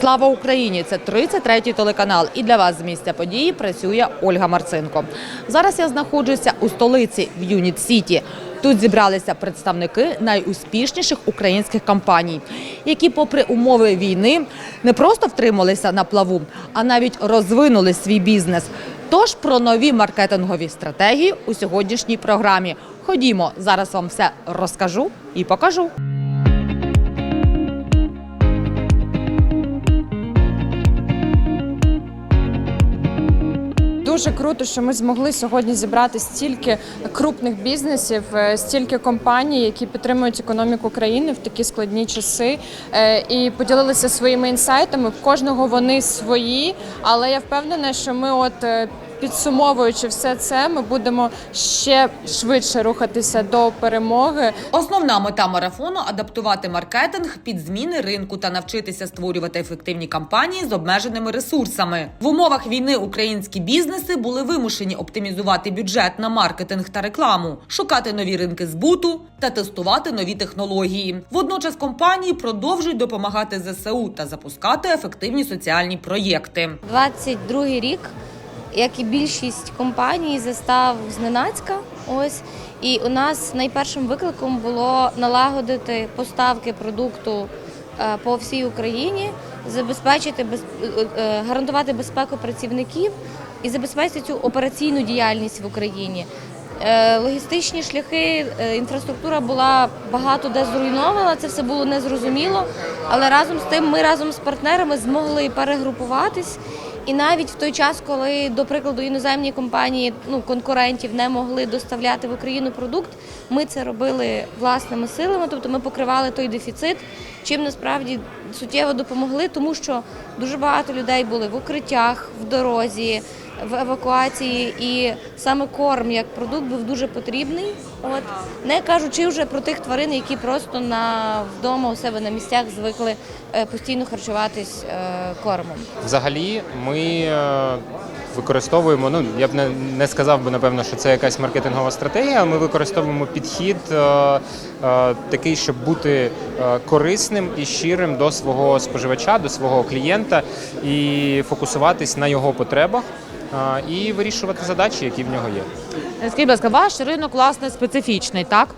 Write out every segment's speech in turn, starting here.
Слава Україні! Це 33-й телеканал. І для вас з місця події працює Ольга Марцинко. Зараз я знаходжуся у столиці в Юніт Сіті. Тут зібралися представники найуспішніших українських компаній, які, попри умови війни, не просто втрималися на плаву, а навіть розвинули свій бізнес. Тож про нові маркетингові стратегії у сьогоднішній програмі. Ходімо, зараз вам все розкажу і покажу. Дуже круто, що ми змогли сьогодні зібрати стільки крупних бізнесів, е, стільки компаній, які підтримують економіку країни в такі складні часи, е, і поділилися своїми інсайтами. В кожного вони свої, але я впевнена, що ми, от е, підсумовуючи все це, ми будемо ще швидше рухатися до перемоги. Основна мета марафону адаптувати маркетинг під зміни ринку та навчитися створювати ефективні кампанії з обмеженими ресурсами. В умовах війни українські бізнеси були вимушені оптимізувати бюджет на маркетинг та рекламу, шукати нові ринки збуту та тестувати нові технології. Водночас компанії продовжують допомагати ЗСУ та запускати ефективні соціальні проєкти. 22 рік, як і більшість компаній, застав зненацька. Ось і у нас найпершим викликом було налагодити поставки продукту е, по всій Україні, забезпечити без е, е, гарантувати безпеку працівників і забезпечити цю операційну діяльність в Україні. Логістичні шляхи, інфраструктура була багато де зруйнована. Це все було незрозуміло. Але разом з тим, ми разом з партнерами змогли перегрупуватись. І навіть в той час, коли, до прикладу, іноземні компанії ну конкурентів не могли доставляти в Україну продукт, ми це робили власними силами, тобто ми покривали той дефіцит, чим насправді суттєво допомогли, тому що дуже багато людей були в укриттях, в дорозі, в евакуації, і саме корм як продукт був дуже потрібний. От не кажучи вже про тих тварин, які просто на вдома у себе на місцях звикли е, постійно харчуватись е, кормом. Взагалі, ми е, використовуємо. Ну я б не, не сказав би напевно, що це якась маркетингова стратегія. Ми використовуємо підхід такий, щоб бути корисним і щирим до свого споживача, до свого клієнта і фокусуватись на його потребах і вирішувати задачі, які в нього є. Скажіть, будь ласка, ваш ринок власне специфічний, так?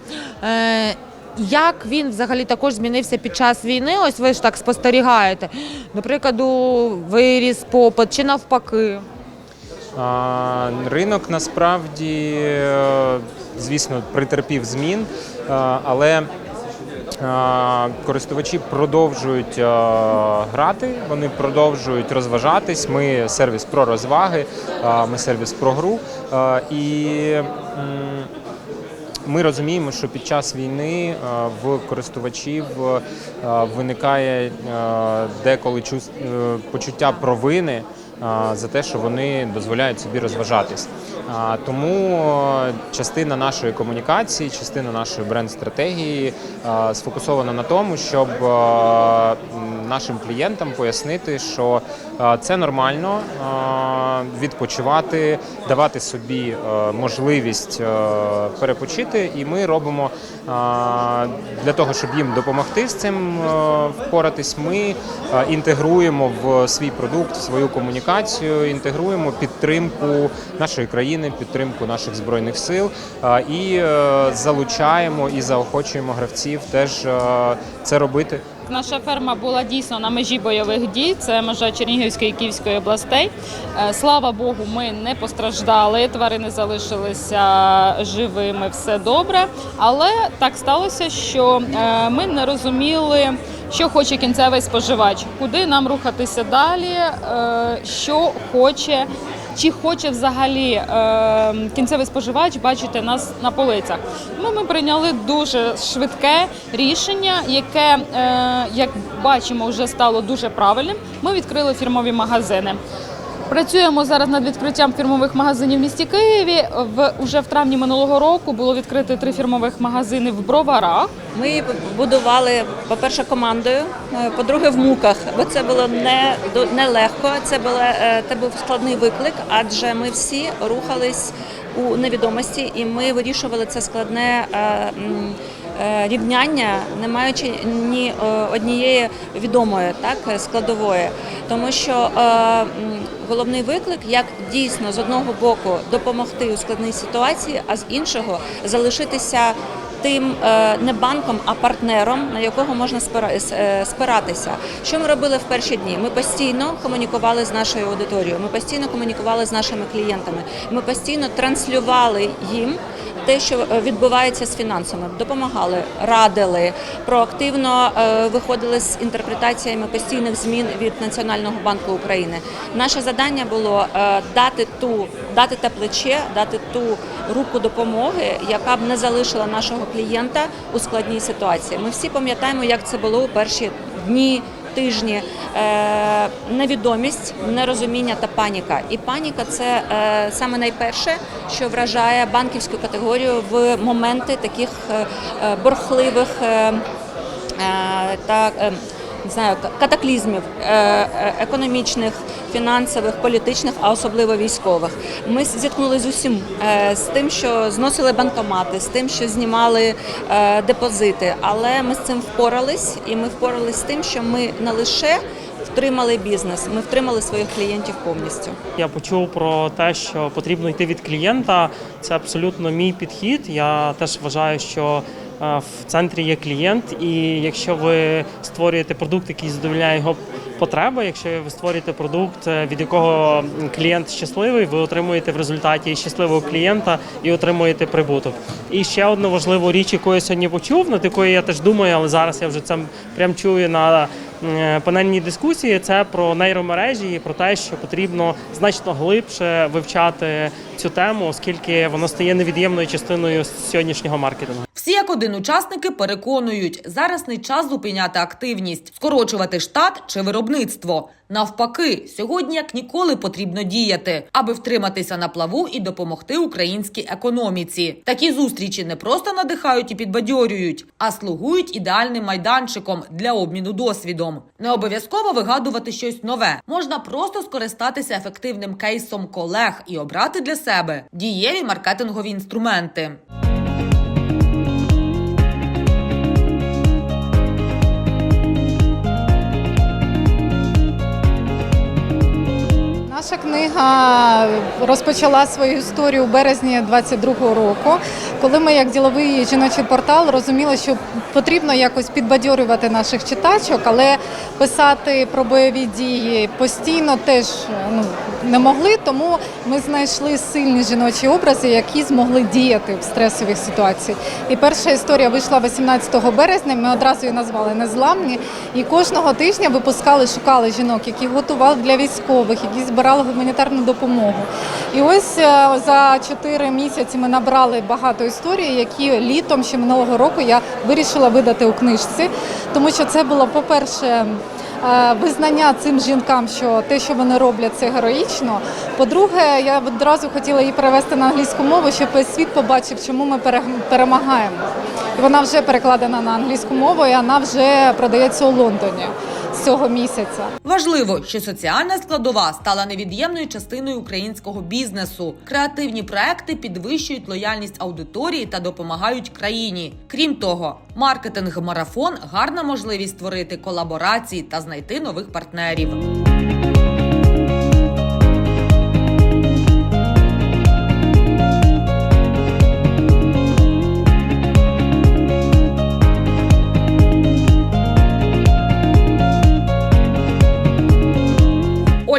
Е, як він взагалі також змінився під час війни? Ось ви ж так спостерігаєте. До прикладу, виріс попит чи навпаки? Ринок насправді, е, звісно, притерпів змін, е, але е, користувачі продовжують грати, вони продовжують розважатись. Ми сервіс про розваги, ми сервіс про гру. І ми розуміємо, що під час війни в користувачів виникає деколи е, почуття провини за те, що вони дозволяють собі розважатись. Тому частина нашої комунікації, частина нашої бренд-стратегії сфокусована на тому, щоб нашим клієнтам пояснити, що це нормально відпочивати, давати собі е, можливість е, перепочити, і ми робимо е, для того, щоб їм допомогти з цим впоратись. Ми інтегруємо в свій продукт, в свою комунікацію, інтегруємо підтримку нашої країни, підтримку наших збройних сил і залучаємо і заохочуємо гравців теж це робити. Наша ферма була дійсно на межі бойових дій. Це межа Чернігівської і Київської областей. Е, Слава Богу, ми не постраждали. Тварини залишилися живими, все добре. Але так сталося, що е, ми не розуміли, що хоче кінцевий споживач, куди нам рухатися далі, е, що хоче. Чи хоче взагалі е, кінцевий споживач бачити нас на полицях? Тому ми прийняли дуже швидке рішення, яке, е, як бачимо, вже стало дуже правильним. Ми відкрили фірмові магазини. Працюємо зараз над відкриттям фірмових магазинів в місті Києві. В уже в травні минулого року було відкрито три фірмових магазини в Броварах. Ми будували, по-перше, командою, е, по-друге, в муках, бо це було не нелегко. Це було е, це був складний виклик, адже ми всі рухались у невідомості, і ми вирішували це складне е, рівняння, не маючи ні е, однієї відомої так складової, тому що е, головний виклик, як дійсно з одного боку допомогти у складній ситуації, а з іншого залишитися тим е, не банком, а партнером, на якого можна спира- е, спиратися. Що ми робили в перші дні? Ми постійно комунікували з нашою аудиторією, ми постійно комунікували з нашими клієнтами, ми постійно транслювали їм. Те, що е, відбувається з фінансами, допомагали, радили, проактивно е, виходили з інтерпретаціями постійних змін від Національного банку України. Наше завдання було е, дати ту, дати те плече, дати ту руку допомоги, яка б не залишила нашого клієнта у складній ситуації. Ми всі пам'ятаємо, як це було у перші дні. Тижні е, невідомість, нерозуміння та паніка. І паніка це е, саме найперше, що вражає банківську категорію в моменти таких е, борхливих та не знаю, катаклізмів е, е, економічних, фінансових, політичних, а особливо військових. Ми зіткнулися з усім е, з тим, що зносили банкомати, з тим, що знімали депозити. Але ми з цим впорались, і ми впорались з тим, що ми не лише втримали бізнес, ми втримали своїх клієнтів повністю. Я почув про те, що потрібно йти від клієнта. Це абсолютно мій підхід. Я теж вважаю, що в центрі є клієнт, і якщо ви створюєте продукт, який задовольняє його потреби, якщо ви створюєте продукт, е, від якого клієнт щасливий, ви отримуєте в результаті щасливого клієнта і отримуєте прибуток. І ще одну важливу річ, яку я сьогодні почув, над якою я теж думаю, але зараз я вже це прям чую на е, панельній дискусії. Це про нейромережі і про те, що потрібно значно глибше вивчати цю тему, оскільки воно стає невід'ємною частиною сьогоднішнього маркетингу. Всі як один учасники переконують, зараз не час зупиняти активність, скорочувати штат чи виробництво. Навпаки, сьогодні як ніколи потрібно діяти, аби втриматися на плаву і допомогти українській економіці. Такі зустрічі не просто надихають і підбадьорюють, а слугують ідеальним майданчиком для обміну досвідом. Не обов'язково вигадувати щось нове. Можна просто скористатися ефективним кейсом колег і обрати для себе дієві маркетингові інструменти. Наша книга розпочала свою історію у березні 22-го року, коли ми, як діловий жіночий портал, розуміли, що потрібно якось підбадьорювати наших читачок, але писати про бойові дії постійно теж ну, не могли. Тому ми знайшли сильні жіночі образи, які змогли діяти в стресових ситуаціях. І перша історія вийшла 18 березня. Ми одразу її назвали Незламні. І кожного тижня випускали, шукали жінок, які готували для військових, які збирали гуманітарну допомогу. І ось е, за 4 місяці ми набрали багато історій, які літом ще минулого року я вирішила видати у книжці, тому що це було, по-перше, е, визнання цим жінкам, що те, що вони роблять, це героїчно. По-друге, я одразу хотіла її перевести на англійську мову, щоб світ побачив, чому ми пере- перемагаємо. Вона вже перекладена на англійську мову, і вона вже продається у Лондоні цього місяця. Важливо, що соціальна складова стала невід'ємною частиною українського бізнесу. Креативні проекти підвищують лояльність аудиторії та допомагають країні. Крім того, маркетинг марафон гарна можливість створити колаборації та знайти нових партнерів.